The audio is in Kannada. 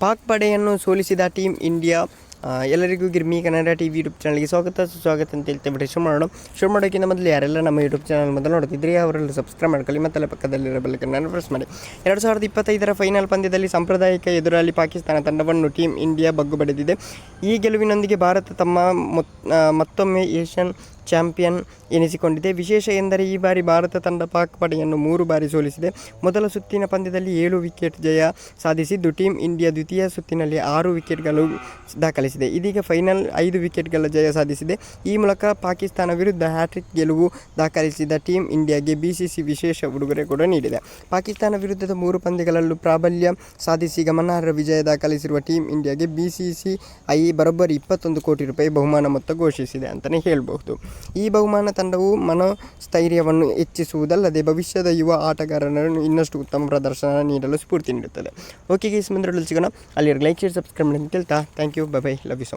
ಪಾಕ್ ಪಡೆಯನ್ನು ಸೋಲಿಸಿದ ಟೀಮ್ ಇಂಡಿಯಾ ಎಲ್ಲರಿಗೂ ಗಿರ್ಮಿ ಕನ್ನಡ ಟಿ ವಿ ಯೂಟ್ಯೂಬ್ ಚಾನಲ್ಗೆ ಸ್ವಾಗತ. ಸುಸ್ವಾಗತ ಅಂತ ಹೇಳ್ತೇವೆ ಬಿಟ್ಟು ಶುರು ಮಾಡೋಣ. ಶುರು ಮಾಡೋಕ್ಕಿಂತ ಮೊದಲು ಯಾರೆಲ್ಲ ನಮ್ಮ ಯೂಟ್ಯೂಬ್ ಚಾನಲ್ ಮೊದಲು ನೋಡ್ತಿದ್ರಿ, ಅವರೆಲ್ಲ ಸಬ್ಸ್ಕ್ರೈಬ್ ಮಾಡ್ಕೊಳ್ಳಿ, ಮತ್ತೆ ಪಕ್ಕದಲ್ಲಿರೋ ಬೆಲ್ಲಕ್ಕನ್ನು ಪ್ರೆಸ್ ಮಾಡಿ. ಎರಡು ಸಾವಿರದ ಇಪ್ಪತ್ತೈದರ ಫೈನಲ್ ಪಂದ್ಯದಲ್ಲಿ ಸಾಂಪ್ರದಾಯಿಕ ಎದುರಾಳಿ ಪಾಕಿಸ್ತಾನ ತಂಡವನ್ನು ಟೀಮ್ ಇಂಡಿಯಾ ಬಗ್ಗು ಬಡಿದಿದೆ. ಈ ಗೆಲುವಿನೊಂದಿಗೆ ಭಾರತ ತಮ್ಮ ಮೊತ್- ಮತ್ತೊಮ್ಮೆ ಏಷ್ಯನ್ ಚಾಂಪಿಯನ್ ಎನಿಸಿಕೊಂಡಿದೆ. ವಿಶೇಷ ಎಂದರೆ ಈ ಬಾರಿ ಭಾರತ ತಂಡ ಪಾಕ್ ಪಡೆಯನ್ನು ಮೂರು ಬಾರಿ ಸೋಲಿಸಿದೆ. ಮೊದಲ ಸುತ್ತಿನ ಪಂದ್ಯದಲ್ಲಿ ಏಳು ವಿಕೆಟ್ ಜಯ ಸಾಧಿಸಿದ್ದು ಟೀಮ್ ಇಂಡಿಯಾ ದ್ವಿತೀಯ ಸುತ್ತಿನಲ್ಲಿ ಆರು ವಿಕೆಟ್ಗಳು ದಾಖಲಿಸಿದೆ. ಇದೀಗ ಫೈನಲ್ ಐದು ವಿಕೆಟ್ಗಳ ಜಯ ಸಾಧಿಸಿದೆ. ಈ ಮೂಲಕ ಪಾಕಿಸ್ತಾನ ವಿರುದ್ಧ ಹ್ಯಾಟ್ರಿಕ್ ಗೆಲುವು ದಾಖಲಿಸಿದ ಟೀಮ್ ಇಂಡಿಯಾಗೆ ಬಿಸಿಸಿ ವಿಶೇಷ ಉಡುಗೊರೆ ಕೂಡ ನೀಡಿದೆ. ಪಾಕಿಸ್ತಾನ ವಿರುದ್ಧದ ಮೂರು ಪಂದ್ಯಗಳಲ್ಲೂ ಪ್ರಾಬಲ್ಯ ಸಾಧಿಸಿ ಗಮನಾರ್ಹ ವಿಜಯ ದಾಖಲಿಸಿರುವ ಟೀಮ್ ಇಂಡಿಯಾಗೆ ಬಿಸಿಸಿಐ ಬರೋಬ್ಬರಿ ಇಪ್ಪತ್ತೊಂದು ಕೋಟಿ ರೂಪಾಯಿ ಬಹುಮಾನ ಮೊತ್ತ ಘೋಷಿಸಿದೆ ಅಂತಲೇ ಹೇಳಬಹುದು. ಈ ಬಹುಮಾನ ತಂಡವು ಮನೋಸ್ಥೈರ್ಯವನ್ನು ಹೆಚ್ಚಿಸುವುದಲ್ಲದೆ ಭವಿಷ್ಯದ ಯುವ ಆಟಗಾರರನ್ನು ಇನ್ನಷ್ಟು ಉತ್ತಮ ಪ್ರದರ್ಶನ ನೀಡಲು ಸ್ಫೂರ್ತಿ ನೀಡುತ್ತದೆ. ಓಕೆ ಗೀಸ್ ಮುಂದೆ ಸಿಗೋಣ. ಅಲ್ಲಿ ಲೈಕ್ ಶೇರ್ ಸಬ್ಸ್ಕ್ರೈಬ್ ಮಾಡಿ ಅಂತ thank you bye bye love you